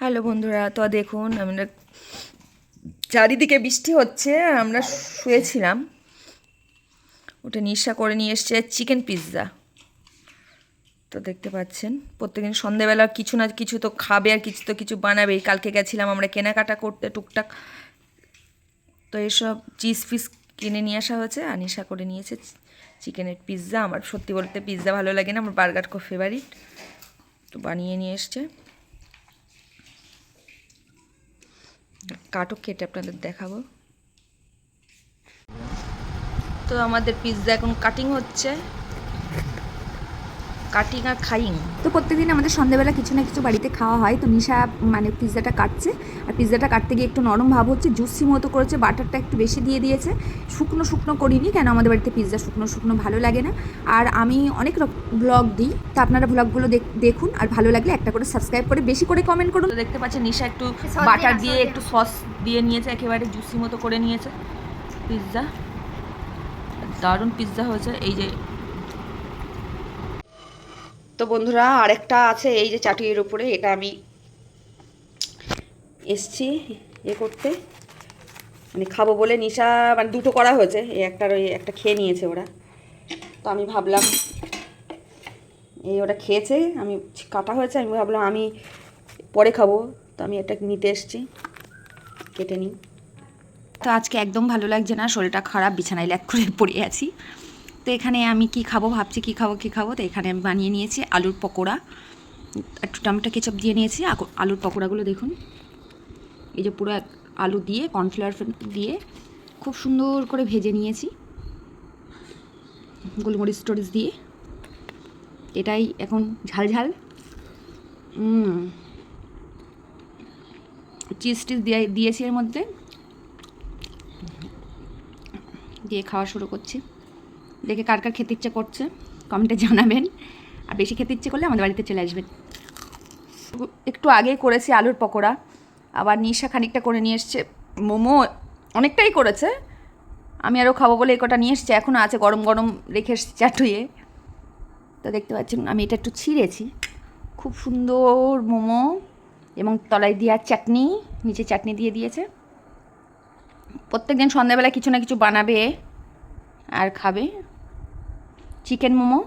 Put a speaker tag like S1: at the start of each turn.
S1: Hello বন্ধুরা, তো দেখুন, আমরা চারিদিকে বৃষ্টি হচ্ছে, আর আমরা শুয়েছিলাম। ওটা নিশা করে নিয়ে এসছে চিকেন পিৎজা। তো দেখতে পাচ্ছেন, প্রত্যেকদিন সন্ধেবেলা কিছু না কিছু তো খাবে, আর কিছু তো কিছু বানাবেই। কালকে গেছিলাম আমরা কেনাকাটা করতে টুকটাক। তো এসব চিজ ফিস কিনে নিয়ে আসা হয়েছে, আর নিশা করে নিয়েছে চিকেনের পিৎজা। আমার সত্যি বলতে পিৎজা ভালো লাগে না, আমার বার্গার খুব ফেভারিট। তো বানিয়ে নিয়ে এসছে। কাটক কেটে আপনাদের দেখাবো। তো আমাদের পিৎজা এখন কাটিং হচ্ছে। কাটিং আর খাইং।
S2: তো প্রত্যেকদিন আমাদের সন্ধ্যাবেলা কিছু না কিছু বাড়িতে খাওয়া হয়। তো নিশা মানে পিৎজাটা কাটছে। আর পিৎজাটা কাটতে গিয়ে একটু নরম ভাব হচ্ছে জুসি মতো করেছে বাটারটা একটু বেশি দিয়ে দিয়েছে। শুকনো শুকনো করিনি কেন আমাদের বাড়িতে পিৎজা শুকনো শুকনো ভালো লাগে না। আর আমি অনেক ব্লগ দিই। তো আপনারা ব্লগগুলো দেখুন। আর ভালো লাগলে একটা করে সাবস্ক্রাইব করে বেশি করে কমেন্ট করুন।
S1: তো দেখতে পাচ্ছেন নিশা একটু বাটার দিয়ে একটু সস দিয়ে নিয়েছে একেবারে জুসি মতো করে নিয়েছে। পিৎজা। দারুণ পিৎজা হয়েছে। এই যে তো বন্ধুরা, আরেকটা আছে এই যে চাটুইয়ের উপরে, এটা আমি এসছি এ করতে। মানে খাব বলে নিশা মানে দুটো করা হয়েছে, এই একটার ওই একটা খেয়ে নিয়েছে ওরা। তো আমি ভাবলাম, এই ওটা খেয়েছে, আমি কাটা হয়েছে, আমি ভাবলাম আমি পরে খাব। তো আমি এটা নিতে এসছি, কেটে নিই।
S2: তো আজকে একদম ভালো লাগছে না, শরীরটা খারাপ, বিছানায় ল্যাক করে পড়ে আছি। তো এখানে আমি কি খাব ভাবছি, কি খাব কি খাব? তো এখানে আমি বানিয়ে নিয়েছি আলুর পকোড়া। একটু টমেটো কেচাপ দিয়ে নিয়েছি। আলুর পকোড়াগুলো দেখুন। এই যে পুরো আলু দিয়ে, কর্নফ্লাওয়ার দিয়ে খুব সুন্দর করে ভেজে নিয়েছি। গোলমরিচ টরিচ দিয়ে। এটাই এখন ঝাল ঝাল। চিজ টিজ দিয়ে, দিয়েছি এর মধ্যে। দিয়ে খাওয়া শুরু করছি। দেখে কার কার খেতে ইচ্ছে করছে কমেন্টে জানাবেন। আর বেশি খেতে ইচ্ছে করলে আমাদের বাড়িতে চলে আসবেন। একটু আগে করেছি আলুর পকোড়া, আবার নিশা খানিকটা করে নিয়ে এসছে। মোমো অনেকটাই করেছে, আমি আরও খাব বলে এই কটা নিয়ে এসছে, এখনও আছে গরম গরম রেখে এসছি চাটুয়ে তো দেখতে পাচ্ছেন, আমি এটা একটু ছিঁড়েছি। খুব সুন্দর মোমো এবং তলায় দেওয়া চাটনি, নিচে চাটনি দিয়ে দিয়েছে। প্রত্যেক দিন সন্ধ্যাবেলা কিছু না কিছু বানাবে আর খাবে। চিকেন মোমো